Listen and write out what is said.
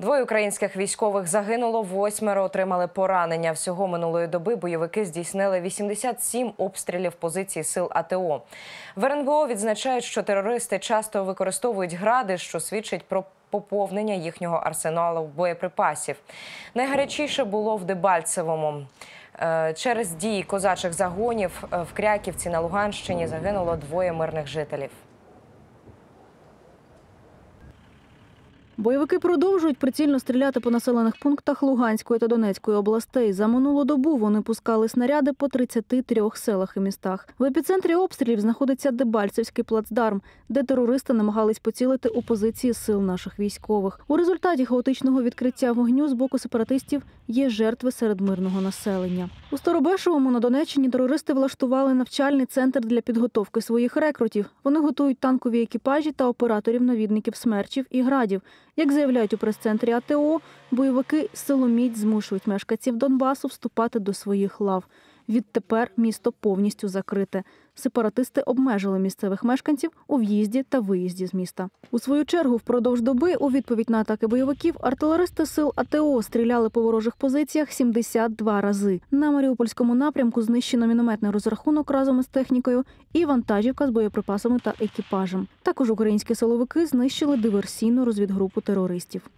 Двоє українських військових загинуло, восьмеро отримали поранення. Всього минулої доби бойовики здійснили 87 обстрілів позицій сил АТО. В РНБО відзначають, що терористи часто використовують гради, що свідчить про поповнення їхнього арсеналу боєприпасів. Найгарячіше було в Дебальцевому. Е, Через дії козачих загонів е, в Кряківці на Луганщині загинуло двоє мирних жителів. Бойовики продовжують прицільно стріляти по населених пунктах Луганської та Донецької областей. За минулу добу вони пускали снаряди по 33 селах і містах. В епіцентрі обстрілів знаходиться Дебальцевський плацдарм, де терористи намагались поцілити у позиції сил наших військових. У результаті хаотичного відкриття вогню з боку сепаратистів є жертви серед мирного населення. У Старобешовому на Донеччині терористи влаштували навчальний центр для підготовки своїх рекрутів. Вони готують танкові екіпажі та операторів навідників смерчів і градів. Як заявляють у прес-центрі АТО, бойовики силоміць змушують мешканців Донбасу вступати до своїх лав. Відтепер місто повністю закрите. Сепаратисти обмежили місцевих мешканців у в'їзді та виїзді з міста. У свою чергу, впродовж доби, у відповідь на атаки бойовиків, артилеристи сил АТО стріляли по ворожих позиціях 72 рази. На Маріупольському напрямку знищено мінометний розрахунок разом із технікою і вантажівка з боєприпасами та екіпажем. Також українські силовики знищили диверсійну розвідгрупу терористів.